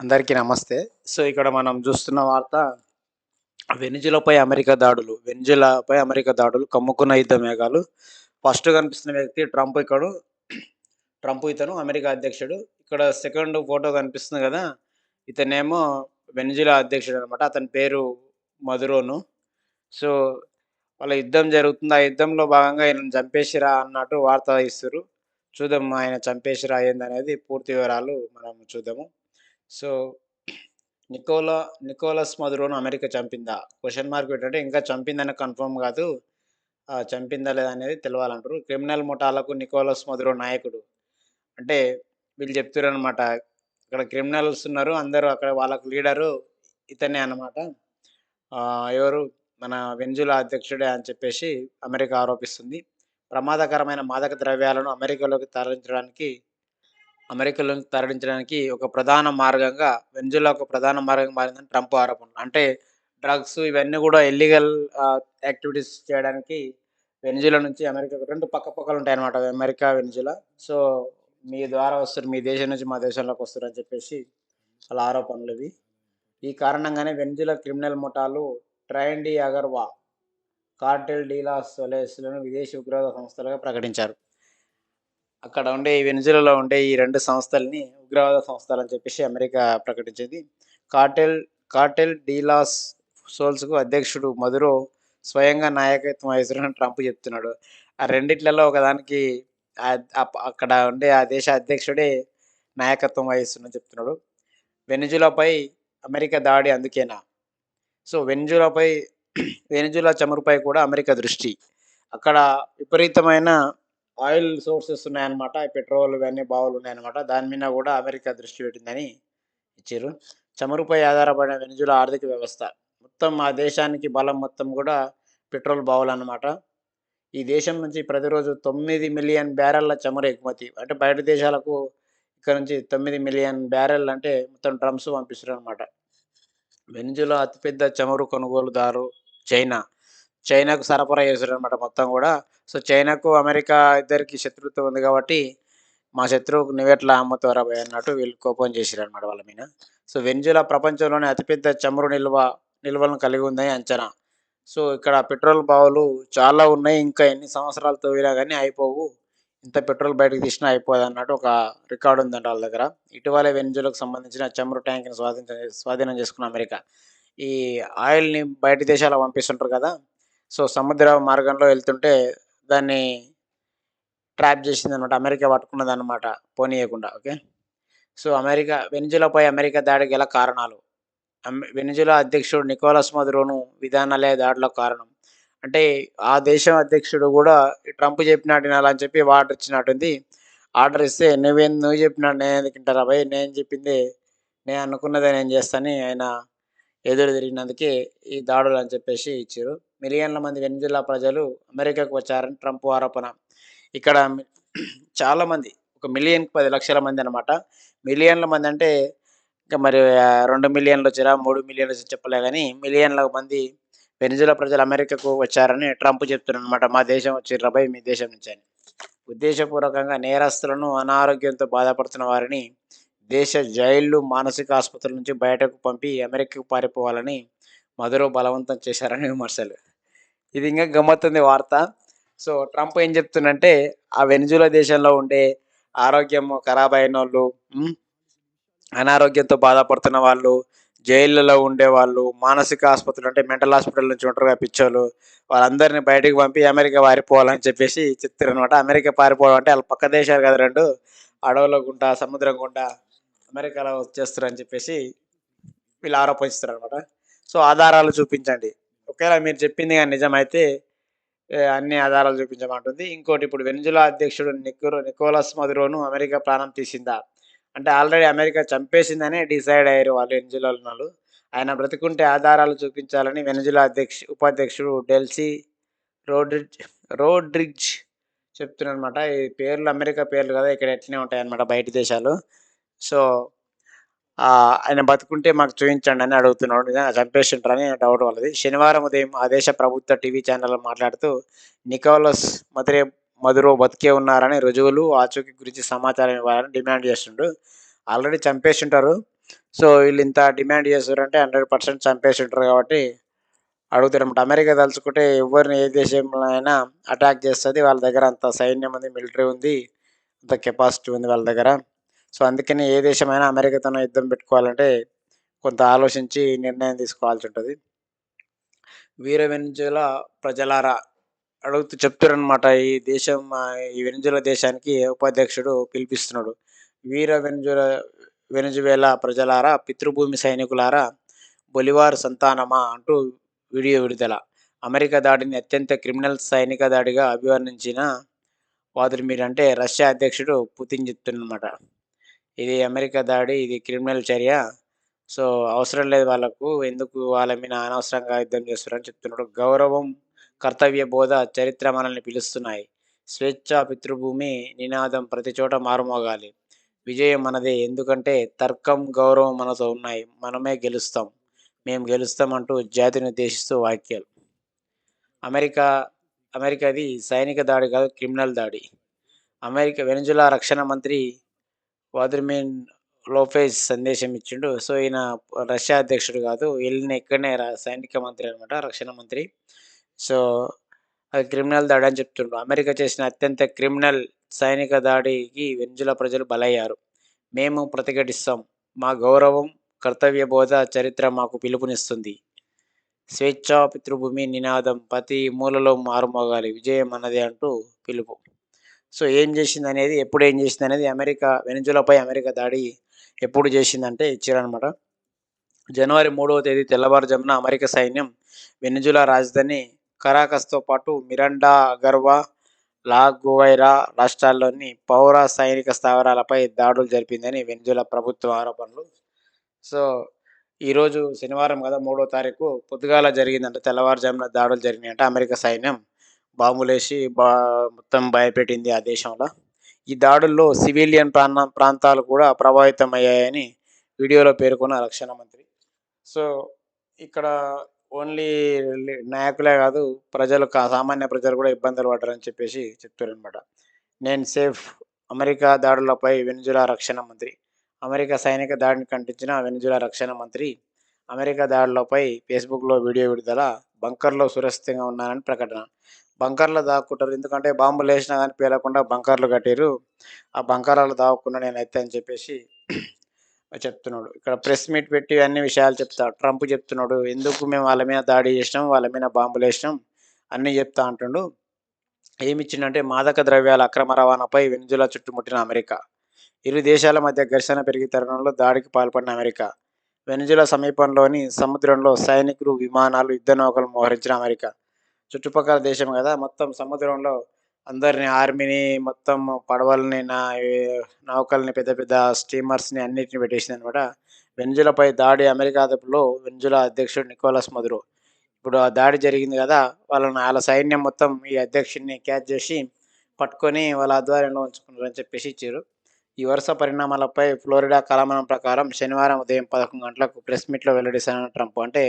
అందరికీ నమస్తే. సో, ఇక్కడ మనం చూస్తున్న వార్త వెనిజులపై అమెరికా దాడులు. వెనిజులాపై అమెరికా దాడులు కమ్ముకున్న యుద్ధ మేఘాలు. ఫస్ట్ కనిపిస్తున్న వ్యక్తి ట్రంప్ ఇక్కడ ట్రంప్ ఇతను అమెరికా అధ్యక్షుడు. ఇక్కడ సెకండ్ ఫోటో కనిపిస్తుంది కదా ఇతనేమో వెనిజులా అధ్యక్షుడనమాట. అతని పేరు మధురోను సో, వాళ్ళ యుద్ధం జరుగుతుంది. ఆ యుద్ధంలో భాగంగా ఆయన చంపేసిరా అన్నట్టు వార్త ఇస్తుర్రు. చూద్దాం ఆయన చంపేసిరా ఏందనేది పూర్తి వివరాలు మనం చూద్దాము. సో, నికోలా నికోలస్ మధురోను అమెరికా చంపిందా? క్వశ్చన్ మార్క్ ఏంటంటే ఇంకా చంపిందని కన్ఫర్మ్ కాదు చంపిందా లేదా అనేది తెలవాలంటారు క్రిమినల్ ముఠాలకు నికోలస్ మధురో నాయకుడు. అంటే వీళ్ళు చెప్తుర్రనమాట. ఇక్కడ క్రిమినల్స్ ఉన్నారు. అందరూ అక్కడ వాళ్ళకు లీడరు ఇతనే అనమాట ఎవరు మన వెంజుల అధ్యక్షుడే అని చెప్పేసి అమెరికా ఆరోపిస్తుంది. ప్రమాదకరమైన మాదక ద్రవ్యాలను అమెరికాలోకి తరలించడానికి అమెరికాలోకి తరలించడానికి ఒక ప్రధాన మార్గంగా వెంజులా ఒక ప్రధాన మార్గంగా మారిందని ట్రంప్ ఆరోపణ. అంటే డ్రగ్స్ ఇవన్నీ కూడా ఇల్లీగల్ యాక్టివిటీస్ చేయడానికి వెనిజులా నుంచి అమెరికాకు 2 పక్కపక్కల ఉంటాయన్నమాట. America, Venezuela. సో, మీ ద్వారా వస్తారు మీ దేశం నుంచి మా దేశంలోకి వస్తుర్రని చెప్పేసి అలా ఆరోపణలు ఇవి ఈ కారణంగానే వెనిజులా క్రిమినల్ ముఠాలు ట్రైన్ అగర్వా, కార్టెల్ డి సొలేస్లను విదేశీ ఉగ్రవాద సంస్థలుగా ప్రకటించారు. అక్కడ ఉండే వెనుజులలో ఉండే ఈ రెండు సంస్థల్ని ఉగ్రవాద సంస్థలు అని చెప్పేసి అమెరికా ప్రకటించింది. కార్టెల్ కార్టెల్ డీలాస్ సోల్స్‌కు అధ్యక్షుడు మధురో స్వయంగా నాయకత్వం వహిస్తున్నారని ట్రంప్ చెప్తున్నాడు. ఆ రెండిట్లలో ఒకదానికి అక్కడ ఉండే ఆ దేశ అధ్యక్షుడే నాయకత్వం వహిస్తున్నని చెప్తున్నాడు. వెనిజులాపై అమెరికా దాడి అందుకేనా? సో, వెనిజులపై వెనిజులా చమురుపై కూడా అమెరికా దృష్టి. అక్కడ విపరీతమైన ఆయిల్ సోర్సెస్ ఉన్నాయన్నమాట. పెట్రోల్ ఇవన్నీ బావులున్నాయన్నమాట. దాని మీద కూడా అమెరికా దృష్టి పెట్టిందని ఇచ్చారు చమురుపై ఆధారపడిన వెనుజుల ఆర్థిక వ్యవస్థ. మొత్తం ఆ దేశానికి బలం మొత్తం కూడా పెట్రోల్ బావులు అన్నమాట ఈ దేశం నుంచి ప్రతిరోజు 9,000,000 బ్యారెల్ల చమురు ఎగుమతి. అంటే బయట దేశాలకు ఇక్కడ నుంచి 9,000,000 బ్యారెల్ అంటే మొత్తం డ్రమ్స్ పంపిస్తుర్రనమాట. వెనుజుల అతిపెద్ద చమురు కొనుగోలుదారు చైనా. చైనాకు సరఫరా చేస్తుర్రనమాట మొత్తం కూడా సో, చైనాకు, అమెరికా ఇద్దరికి శత్రుత్వం ఉంది కాబట్టి మా శత్రువుకు నువ్వెట్లా అమ్ముతావురా బయ్ అన్నట్టు వీళ్ళు కోపం చేసిర్రనమాట వాళ్ళ మీద. సో, వెంజులా ప్రపంచంలోనే అతిపెద్ద చమురు నిల్వ నిల్వలను కలిగి ఉందని అంచనా. సో, ఇక్కడ పెట్రోల్ బావులు చాలా ఉన్నాయి. ఇంకా ఎన్ని సంవత్సరాలు తవ్వినా కానీ అయిపోవు. ఇంత పెట్రోల్ బయటకు తీసినా అయిపోదన్నట్టు ఒక రికార్డు ఉందంట వాళ్ళ దగ్గర. ఇటీవలే వెనిజులాకు సంబంధించిన చమురు ట్యాంక్‌ని స్వాధీన స్వాధీనం చేసుకున్న అమెరికా. ఈ ఆయిల్‌ని బయటి దేశాలకు పంపిస్తుంటారు కదా సో, సముద్ర మార్గంలో వెళ్తుంటే దాన్ని ట్రాప్ చేసింది అనమాట అమెరికా పట్టుకున్నది అనమాట పోనీయకుండా. ఓకే. సో, అమెరికా వెనిజులాపై అమెరికా దాడికి గల కారణాలు. అమె వెనిజులా అధ్యక్షుడు నికోలస్ మధురోను విధానాలే దాడులకు కారణం. అంటే ఆ దేశం అధ్యక్షుడు కూడా ట్రంప్ చెప్పినట్టు వినాలని చెప్పి ఆర్డర్ ఇచ్చినట్టుంది. ఆర్డర్ ఇస్తే నువ్వేం నువ్వు చెప్పినట్టు నేను ఎందుకుంటారా భయ నేను చెప్పింది నేను అనుకున్నదే నేను చేస్తా ఆయన ఎదురు తిరిగినందుకే ఈ దాడులు అని చెప్పేసి ఇచ్చారు మిలియన్ల మంది వెనిజులా ప్రజలు అమెరికాకు వచ్చారని ట్రంప్ ఆరోపణ. ఇక్కడ చాలామంది ఒక మిలియన్‌కి 10,00,000 మంది అనమాట మిలియన్ల మంది అంటే ఇంకా మరి ఆహ్, 2,000,000 వచ్చిర్రా, 3,000,000 వచ్చిర్రా చెప్పలే కానీ మిలియన్ల మంది వెనిజులా ప్రజలు అమెరికాకు వచ్చారని ట్రంప్ చెప్తున్నారు అనమాట మా దేశం వచ్చిర్రా బయ్ మీ దేశం నుంచి అని. ఉద్దేశపూర్వకంగా నేరస్తులను, అనారోగ్యంతో బాధపడుతున్న వారిని దేశ జైళ్ళు, మానసిక ఆసుపత్రుల నుంచి బయటకు పంపి అమెరికాకు పారిపోవాలని మధురో బలవంతం చేశారని విమర్శలు. ఇది ఇంకా గమ్మత్తుంది వార్త. సో, ట్రంప్ ఏం చెప్తుందంటే ఆ వెనిజులా దేశంలో ఉండే ఆరోగ్యం అయిన వాళ్ళు అనారోగ్యంతో బాధపడుతున్న వాళ్ళు, జైళ్ళలో ఉండేవాళ్ళు, మానసిక ఆసుపత్రులు అంటే మెంటల్ హాస్పిటల్ నుంచి ఉంటారుగా పిచ్చోళ్ళు. వాళ్ళందరిని బయటికి పంపి అమెరికా పారిపోవాలని చెప్పేసి చెప్తారు అనమాట అమెరికా పారిపోవడం అంటే ఆళ్ళు పక్క దేశాలు కదా రెండు అడవుల గుండా, సముద్రం గుండా అమెరికాలో వచ్చేస్తుర్రని చెప్పేసి వీళ్ళు ఆరోపిస్తున్నారనమాట. సో, ఆధారాలు చూపించండి. ఒకవేళ మీరు చెప్పింది కానీ నిజమైతే అన్ని ఆధారాలు చూపించమంటుంది. ఇంకోటి ఇప్పుడు వెనుజులా అధ్యక్షుడు నికో నికోలస్ మదురోను అమెరికా ప్రాణం తీసిందా? అంటే ఆల్రెడీ అమెరికా చంపేసిందనే డిసైడ్ అయ్యారు వాళ్ళు వెనుజులా వాళ్ళు ఆయన బ్రతికుంటే ఆధారాలు చూపించాలని వెనుజులా అధ్యక్ష ఉపాధ్యక్షుడు డెల్సీ రోడ్రిడ్జ్ రోడ్రిడ్జ్ చెప్తున్నారనమాట ఈ పేర్లు అమెరికా పేర్లు కదా! ఇక్కడ ఇట్లనే ఉంటాయన్నమాట బయట దేశాలు. సో, ఆయన బతుకుంటే మాకు చూపించండి అని అడుగుతున్నాడు. చంపేసింటారు చంపేసిండ్రని డౌట్ వాళ్ళది. శనివారం ఉదయం ఆ దేశ ప్రభుత్వ టీవీ ఛానల్ మాట్లాడుతూ నికోలస్ మదురే మధురో బతికే ఉన్నారని రుజువులు, ఆచూకీ గురించి సమాచారం ఇవ్వాలని డిమాండ్ చేస్తుండు. ఆల్రెడీ చంపేసింటారు సో వీళ్ళు ఇంత డిమాండ్ చేస్తారంటే హండ్రెడ్ పర్సెంట్ చంపేసి ఉంటారు కాబట్టి అడుగుతారన్నమాట అమెరికా తలుచుకుంటే ఎవరిని ఏ దేశంలో అయినా అటాక్ చేస్తుంది వాళ్ళ దగ్గర అంత సైన్యం ఉంది మిలిటరీ ఉంది అంత కెపాసిటీ ఉంది వాళ్ళ దగ్గర సో అందుకని ఏ దేశమైనా అమెరికాతోనే యుద్ధం పెట్టుకోవాలంటే కొంత ఆలోచించి నిర్ణయం తీసుకోవాల్సి ఉంటుంది. వీర వెనుజుల ప్రజలారా అడుగుతూ చెప్తారనమాట ఈ దేశం ఈ వెనుజుల దేశానికి ఉపాధ్యక్షుడు పిలిపిస్తున్నాడు. వీర వెనుజుల వెనుజువేల ప్రజలారా పితృభూమి సైనికులారా బొలివార్ సంతానమా అంటూ వీడియో విడుదల. అమెరికా దాడిని అత్యంత క్రిమినల్ సైనిక దాడిగా అభివర్ణించిన వాదులు మీరంటే రష్యా అధ్యక్షుడు పుతిన్ చెప్తున్నమాట. ఇది అమెరికా దాడి ఇది క్రిమినల్ చర్య. సో అవసరం లేదు వాళ్ళకు. ఎందుకు వాళ్ళ మీద అనవసరంగా యుద్ధం చేస్తున్నారని చెప్తున్నాడు. గౌరవం కర్తవ్య బోధ చరిత్ర మనల్ని పిలుస్తున్నాయి. స్వేచ్ఛ పితృభూమి నినాదం ప్రతి చోట మారుమోగాలి. విజయం మనదే. ఎందుకంటే తర్కం గౌరవం మనతో ఉన్నాయి. మనమే గెలుస్తాం. మేము గెలుస్తామంటూ జాతిని ఉద్దేశిస్తూ వాక్యాలు. అమెరికా అమెరికాది సైనిక దాడి కాదు క్రిమినల్ దాడి. అమెరికా వెనుజులా రక్షణ మంత్రి వాద్రిమిన్ లోపేజ్ సందేశం ఇచ్చిండు సో ఈయన రష్యా అధ్యక్షుడు కాదు వీళ్ళని ఇక్కడనే రా- సైనిక మంత్రి అనమాట రక్షణ మంత్రి. సో అది క్రిమినల్ దాడి అని చెప్తుండ్రు అమెరికా చేసిన అత్యంత క్రిమినల్ సైనిక దాడికి వెంజుల ప్రజలు బలయ్యారు. మేము ప్రతిఘటిస్తాం. మా గౌరవం కర్తవ్య బోధ చరిత్ర మాకు పిలుపునిస్తుంది. స్వేచ్ఛా పితృభూమి నినాదం ప్రతి మూలలో మారుమోగాలి విజయం అన్నది అంటూ పిలుపు. సో ఏం చేసింది అనేది ఎప్పుడు ఏం చేసింది అనేది అమెరికా వెనుజులపై అమెరికా దాడి ఎప్పుడు చేసిందంటే ఇచ్చారనమాట జనవరి మూడవ తేదీ తెల్లవారుజామున అమెరికా సైన్యం వెనుజులా రాజధాని కరాకస్తో పాటు మిరండా అగర్వా లాగువైరా రాష్ట్రాల్లోని పౌర సైనిక స్థావరాలపై దాడులు జరిపిందని వెనుజులా ప్రభుత్వ ఆరోపణలు. సో ఈరోజు శనివారం కదా మూడో తారీఖు పొద్దుగాల జరిగిందంట తెల్లవారుజామున దాడులు జరిగినాయంట అమెరికా సైన్యం. బాంబులేసి బా మొత్తం భయపెట్టింది ఆ దేశంలో. ఈ దాడుల్లో సివిలియన్ ప్రాంత ప్రాంతాలు కూడా ప్రభావితం అయ్యాయని వీడియోలో పేర్కొన్న రక్షణ మంత్రి. సో ఇక్కడ ఓన్లీ నాయకులే కాదు ప్రజలు సామాన్య ప్రజలు కూడా ఇబ్బందులు పడ్డారని చెప్పేసి చెప్తారనమాట నేను సేఫ్ అమెరికా దాడులపై వెనుజులా రక్షణ మంత్రి. అమెరికా సైనిక దాడిని ఖండించిన వెనుజులా రక్షణ మంత్రి. అమెరికా దాడులపై ఫేస్బుక్లో వీడియో విడుదల బంకర్లో సురక్షితంగా ఉన్నానని ప్రకటన. బంకర్లో దాక్కుంటారు. ఎందుకంటే బాంబులు వేసినా కానీ పేలకుండా బంకర్లు కట్టారు ఆ బంకరాలు దాక్కున్నా నేనైతే అని చెప్పేసి చెప్తున్నాడు. ఇక్కడ ప్రెస్ మీట్ పెట్టి అన్ని విషయాలు చెప్తాడు ట్రంప్ చెప్తున్నాడు. ఎందుకు మేము వాళ్ళ మీద దాడి చేసినాం? వాళ్ళ మీద బాంబులు వేసినాం? అన్నీ చెప్తా అంటుండు. ఏమి ఇచ్చిండంటే మాదక ద్రవ్యాల అక్రమ రవాణాపై వెనుజులా చుట్టుముట్టిన అమెరికా. ఇరు దేశాల మధ్య ఘర్షణ పెరిగే తరుణంలో దాడికి పాల్పడిన అమెరికా. వెనుజులా సమీపంలోని సముద్రంలో సైనికులు విమానాలు యుద్ధ నౌకలు మోహరించిన అమెరికా. చుట్టుపక్కల దేశం కదా మొత్తం సముద్రంలో అందరిని ఆర్మీని మొత్తం పడవల్ని నా నౌకల్ని పెద్ద పెద్ద స్టీమర్స్ని అన్నిటిని పెట్టేసింది అనమాట వెంజులపై దాడి అమెరికా అదుపులో వెంజుల అధ్యక్షుడు నికోలస్ మదురో. ఇప్పుడు ఆ దాడి జరిగింది కదా వాళ్ళని వాళ్ళ సైన్యం మొత్తం ఈ అధ్యక్షుడిని క్యాచ్ చేసి పట్టుకొని వాళ్ళ ఆధ్వర్యంలో ఉంచుకున్నారని చెప్పేసి ఇచ్చారు. ఈ వరుస పరిణామాలపై ఫ్లోరిడా కాలమానం ప్రకారం శనివారం ఉదయం పదకొండు గంటలకు ప్రెస్ మీట్లో వెల్లడిస్తానన్న ట్రంప్ అంటే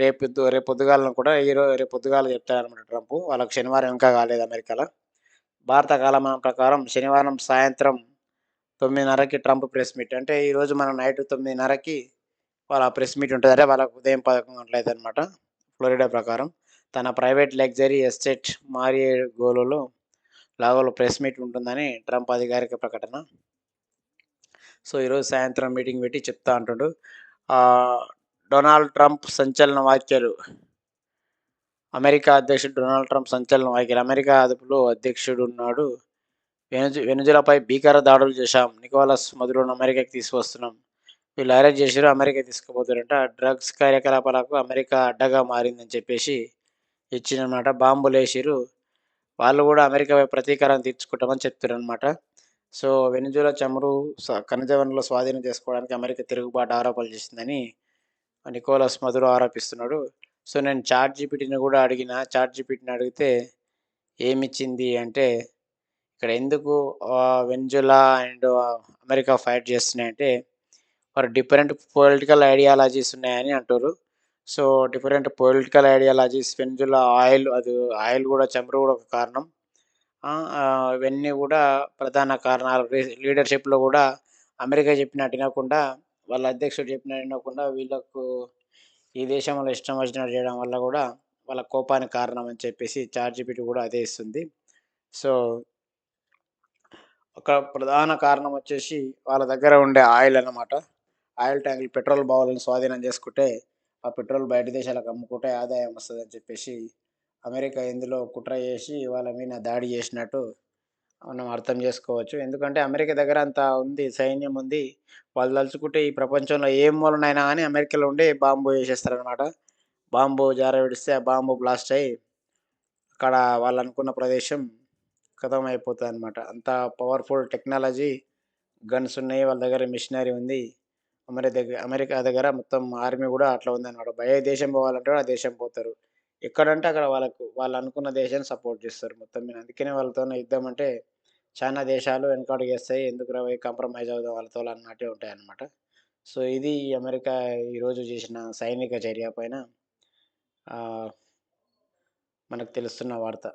రేపు రేపు పొద్దుగాలను కూడా ఈ రేపు పొద్దుగాల చెప్తారనమాట ట్రంప్. వాళ్ళకి శనివారం ఇంకా కాలేదు అమెరికాలో. భారత కాలమానం ప్రకారం శనివారం సాయంత్రం తొమ్మిదిన్నరకి ట్రంప్ ప్రెస్ మీట్. అంటే ఈరోజు మనం నైట్ తొమ్మిదిన్నరకి వాళ్ళ ప్రెస్ మీట్ ఉంటుంది. అంటే వాళ్ళకు ఉదయం పదకొండు గంటలు అనమాట ఫ్లోరిడా ప్రకారం తన ప్రైవేట్ లగ్జరీ ఎస్టేట్ మారియే గోలోలో లాగోలో ప్రెస్ మీట్ ఉంటుందని ట్రంప్ అధికారిక ప్రకటన. సో ఈరోజు సాయంత్రం మీటింగ్ పెట్టి చెప్తా అంటుండు. డొనాల్డ్ ట్రంప్ సంచలన వ్యాఖ్యలు. అమెరికా అధ్యక్షుడు డొనాల్డ్ ట్రంప్ సంచలన వ్యాఖ్యలు. అమెరికా అదుపులో అధ్యక్షుడు ఉన్నాడు. వెనుజు వెనుజులపై భీకర దాడులు చేశాం. నికోలస్ మధురను అమెరికాకి తీసుకొస్తున్నాం వీళ్ళు అరెస్ట్ చేసారు అమెరికా తీసుకుపోతారంట. డ్రగ్స్ కార్యకలాపాలకు అమెరికా అడ్డగా మారిందని చెప్పేసి ఇచ్చినమాట బాంబులు వేసిరు వాళ్ళు కూడా అమెరికాపై ప్రతీకారం తీర్చుకుంటామని చెప్తారనమాట సో వెనుజులా చమురు ఖనిజ వనరుల స్వాధీనం చేసుకోవడానికి అమెరికా తిరుగుబాటు ఆరోపణలు చేసిందని నికోలస్ మధురు ఆరోపిస్తున్నాడు. సో నేను చాట్ జీపీటీని కూడా అడిగిన చాట్ జీపీటీని అడిగితే ఏమిచ్చింది అంటే ఇక్కడ ఎందుకు వెంజులా అండ్ అమెరికా ఫైట్ చేస్తున్నాయంటే వారు డిఫరెంట్ పొలిటికల్ ఐడియాలజీస్ ఉన్నాయని అంటారు. So different political ideologies Venezuela oil అది ఆయిల్ కూడా చమురు కూడా ఒక కారణం. ఇవన్నీ కూడా ప్రధాన కారణాలు. లీడర్షిప్లో కూడా అమెరికా చెప్పినట్టు వినకుండా, వాళ్ళ అధ్యక్షుడు చెప్పిన వినకుండా వీళ్ళకు ఈ దేశంలో ఇష్టం వచ్చినట్టు చేయడం వల్ల కూడా వాళ్ళ కోపానికి కారణం అని చెప్పేసి చాట్‌జీపీటీ కూడా అదే ఇస్తుంది. సో ఒక ప్రధాన కారణం వచ్చేసి వాళ్ళ దగ్గర ఉండే ఆయిల్ అనమాట ఆయిల్ ట్యాంకులు పెట్రోల్ బావులను స్వాధీనం చేసుకుంటే, ఆ పెట్రోల్ బయట దేశాలకు అమ్ముకుంటే ఆదాయం వస్తుందని చెప్పేసి అమెరికా ఇందులో కుట్ర చేసి వాళ్ళ మీద దాడి చేసినట్టు మనం అర్థం చేసుకోవచ్చు. ఎందుకంటే అమెరికా దగ్గర అంత ఉంది. సైన్యం ఉంది. వాళ్ళు తలుచుకుంటే ఈ ప్రపంచంలో ఏం మూలనైనా కానీ అమెరికాలో ఉండి బాంబు వేసేస్తారనమాట. బాంబు జారవిడిస్తే ఆ బాంబు బ్లాస్ట్ అయ్యి అక్కడ వాళ్ళు అనుకున్న ప్రదేశం ఖతం అనమాట అంత పవర్‌ఫుల్ టెక్నాలజీ గన్స్ ఉన్నాయి. వాళ్ళ దగ్గర మిషనరీ ఉంది. అమెరి దగ్గర అమెరికా దగ్గర మొత్తం ఆర్మీ కూడా అట్లా ఉందనమాట. ఏ దేశం పోవాలంటే ఆ దేశం పోతారు. ఎక్కడంటే అక్కడ వాళ్ళకు వాళ్ళు అనుకున్న దేశాన్ని సపోర్ట్ చేస్తారు మొత్తం మీద. అందుకనే వాళ్ళతో యుద్ధం అంటే చాలా దేశాలు వెనకడుగేస్తాయి. ఎందుకురా పోయి కాంప్రమైజ్ అవుదాం వాళ్ళతో అన్నట్టే ఉంటాయన్నమాట. సో ఇది అమెరికా ఈరోజు చేసిన సైనిక చర్య పైన మనకు తెలుస్తున్న వార్త.